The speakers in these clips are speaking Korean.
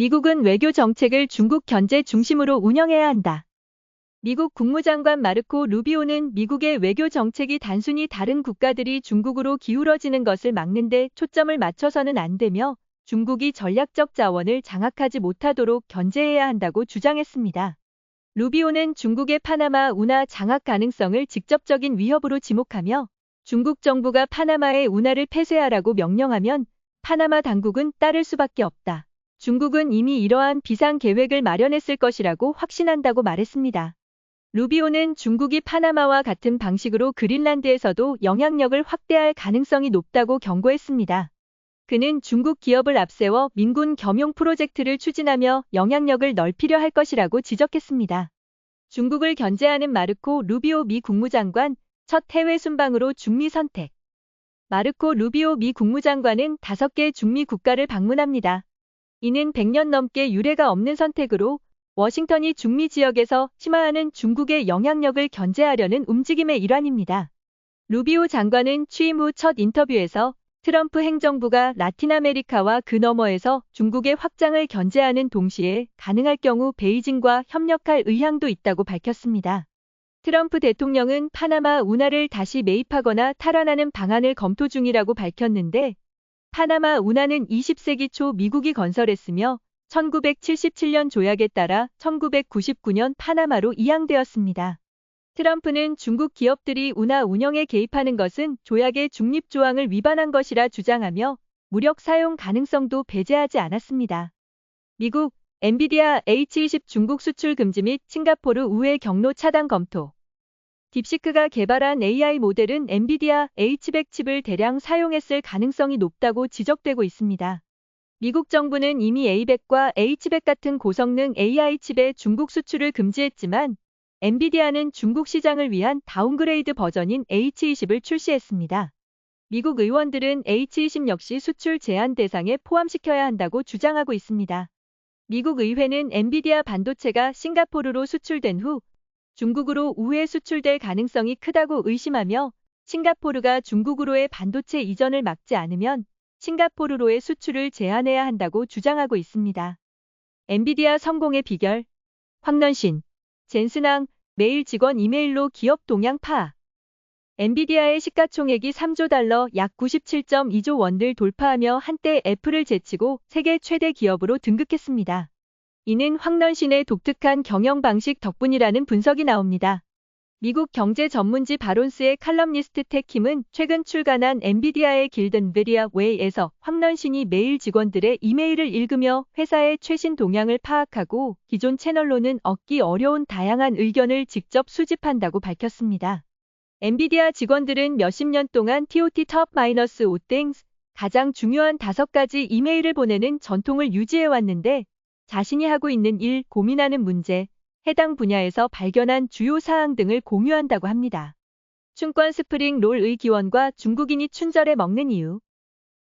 미국은 외교 정책을 중국 견제 중심으로 운영해야 한다. 미국 국무장관 마르코 루비오는 미국의 외교 정책이 단순히 다른 국가들이 중국으로 기울어지는 것을 막는데 초점을 맞춰서는 안 되며 중국이 전략적 자원을 장악하지 못하도록 견제해야 한다고 주장했습니다. 루비오는 중국의 파나마 운하 장악 가능성을 직접적인 위협으로 지목하며 중국 정부가 파나마의 운하를 폐쇄하라고 명령하면 파나마 당국은 따를 수밖에 없다. 중국은 이미 이러한 비상 계획을 마련했을 것이라고 확신한다고 말했습니다. 루비오는 중국이 파나마와 같은 방식으로 그린란드에서도 영향력을 확대할 가능성이 높다고 경고했습니다. 그는 중국 기업을 앞세워 민군 겸용 프로젝트를 추진하며 영향력을 넓히려 할 것이라고 지적했습니다. 중국을 견제하는 마르코 루비오 미 국무장관 첫 해외 순방으로 중미 선택. 마르코 루비오 미 국무장관은 다섯 개 중미 국가를 방문합니다. 이는 100년 넘게 유례가 없는 선택으로 워싱턴이 중미 지역에서 심화하는 중국의 영향력을 견제하려는 움직임의 일환입니다. 루비오 장관은 취임 후 첫 인터뷰에서 트럼프 행정부가 라틴 아메리카와 그 너머에서 중국의 확장을 견제하는 동시에 가능할 경우 베이징과 협력할 의향도 있다고 밝혔습니다. 트럼프 대통령은 파나마 운하를 다시 매입하거나 탈환하는 방안을 검토 중이라고 밝혔는데 파나마 운하는 20세기 초 미국이 건설했으며 1977년 조약에 따라 1999년 파나마로 이양되었습니다. 트럼프는 중국 기업들이 운하 운영에 개입하는 것은 조약의 중립 조항을 위반한 것이라 주장하며 무력 사용 가능성도 배제하지 않았습니다. 미국 엔비디아 H20 중국 수출 금지 및 싱가포르 우회 경로 차단 검토 딥시크가 개발한 AI 모델은 엔비디아 H100 칩을 대량 사용했을 가능성이 높다고 지적되고 있습니다. 미국 정부는 이미 A100과 H100 같은 고성능 AI 칩의 중국 수출을 금지했지만 엔비디아는 중국 시장을 위한 다운그레이드 버전인 H20을 출시했습니다. 미국 의원들은 H20 역시 수출 제한 대상에 포함시켜야 한다고 주장하고 있습니다. 미국 의회는 엔비디아 반도체가 싱가포르로 수출된 후 중국으로 우회 수출될 가능성이 크다고 의심하며 싱가포르가 중국으로의 반도체 이전을 막지 않으면 싱가포르로의 수출을 제한해야 한다고 주장하고 있습니다. 엔비디아 성공의 비결 황넌신 젠슨항 메일 직원 이메일로 기업 동향 파악 엔비디아의 시가총액이 3조 달러 약 97.2조 원을 돌파하며 한때 애플을 제치고 세계 최대 기업으로 등극했습니다. 이는 황넌신의 독특한 경영 방식 덕분이라는 분석이 나옵니다. 미국 경제 전문지 바론스의 칼럼니스트 테킴은 최근 출간한 엔비디아의 길든 베리아 웨이에서 황넌신이 매일 직원들의 이메일을 읽으며 회사의 최신 동향을 파악하고 기존 채널로는 얻기 어려운 다양한 의견을 직접 수집한다고 밝혔습니다. 엔비디아 직원들은 몇십 년 동안 TOT 톱-5땡스 가장 중요한 다섯 가지 이메일을 보내는 전통을 유지해왔는데 자신이 하고 있는 일, 고민하는 문제, 해당 분야에서 발견한 주요 사항 등을 공유한다고 합니다. 춘권 스프링 롤의 기원과 중국인이 춘절에 먹는 이유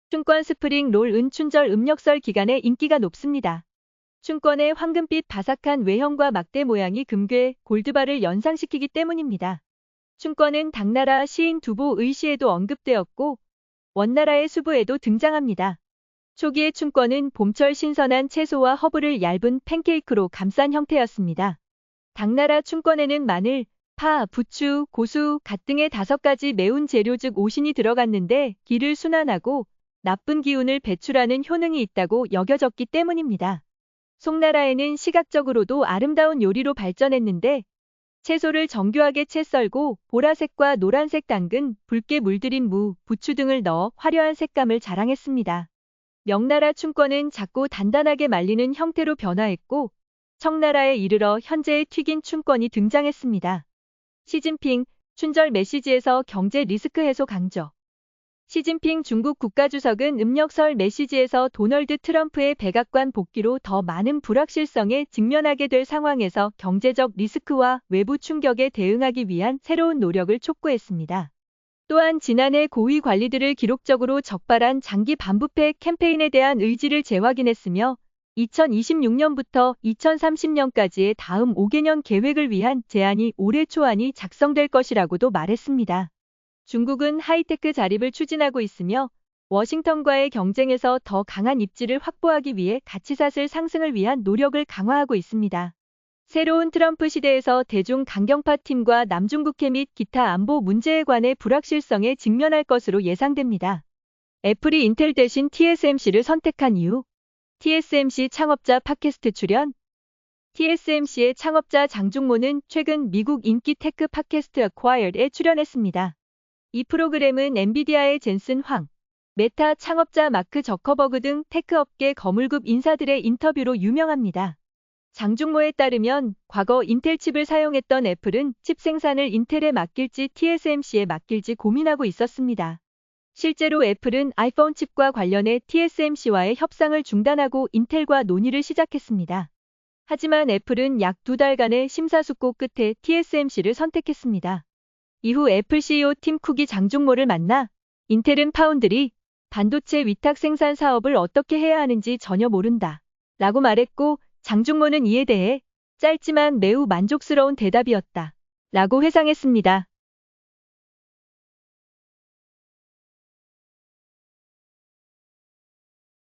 춘권 스프링 롤은 춘절 음력설 기간에 인기가 높습니다. 춘권의 황금빛 바삭한 외형과 막대 모양이 금괴, 골드바를 연상시키기 때문입니다. 춘권은 당나라 시인 두보의 시에도 언급되었고 원나라의 수부에도 등장합니다. 초기의 춘권은 봄철 신선한 채소와 허브를 얇은 팬케이크로 감싼 형태였습니다. 당나라 춘권에는 마늘, 파, 부추, 고수, 갓 등의 다섯 가지 매운 재료 즉 오신이 들어갔는데 기를 순환하고 나쁜 기운을 배출하는 효능이 있다고 여겨졌기 때문입니다. 송나라에는 시각적으로도 아름다운 요리로 발전했는데 채소를 정교하게 채 썰고 보라색과 노란색 당근, 붉게 물들인 무, 부추 등을 넣어 화려한 색감을 자랑했습니다. 명나라 춘권은 작고 단단하게 말리는 형태로 변화했고 청나라에 이르러 현재의 튀긴 춘권이 등장했습니다. 시진핑 춘절 메시지에서 경제 리스크 해소 강조 시진핑 중국 국가주석은 음력설 메시지에서 도널드 트럼프의 백악관 복귀로 더 많은 불확실성에 직면하게 될 상황에서 경제적 리스크와 외부 충격에 대응하기 위한 새로운 노력을 촉구했습니다. 또한 지난해 고위 관리들을 기록적으로 적발한 장기 반부패 캠페인에 대한 의지를 재확인했으며 2026년부터 2030년까지의 다음 5개년 계획을 위한 제안이 올해 초안이 작성될 것이라고도 말했습니다. 중국은 하이테크 자립을 추진하고 있으며 워싱턴과의 경쟁에서 더 강한 입지를 확보하기 위해 가치사슬 상승을 위한 노력을 강화하고 있습니다. 새로운 트럼프 시대에서 대중 강경파 팀과 남중국해 및 기타 안보 문제에 관해 불확실성에 직면할 것으로 예상됩니다. 애플이 인텔 대신 TSMC를 선택한 이유 TSMC 창업자 팟캐스트 출연 TSMC의 창업자 장중모는 최근 미국 인기 테크 팟캐스트 Acquired에 출연했습니다. 이 프로그램은 엔비디아의 젠슨 황, 메타 창업자 마크 저커버그 등 테크업계 거물급 인사들의 인터뷰로 유명합니다. 장중모에 따르면 과거 인텔 칩을 사용했던 애플은 칩 생산을 인텔에 맡길지 TSMC에 맡길지 고민하고 있었습니다. 실제로 애플은 아이폰 칩과 관련해 TSMC와의 협상을 중단하고 인텔과 논의를 시작했습니다. 하지만 애플은 약 두 달간의 심사숙고 끝에 TSMC를 선택했습니다. 이후 애플 CEO 팀 쿡이 장중모를 만나 인텔은 파운드리, 반도체 위탁 생산 사업을 어떻게 해야 하는지 전혀 모른다. 라고 말했고 장중모는 이에 대해 짧지만 매우 만족스러운 대답이었다. 라고 회상했습니다.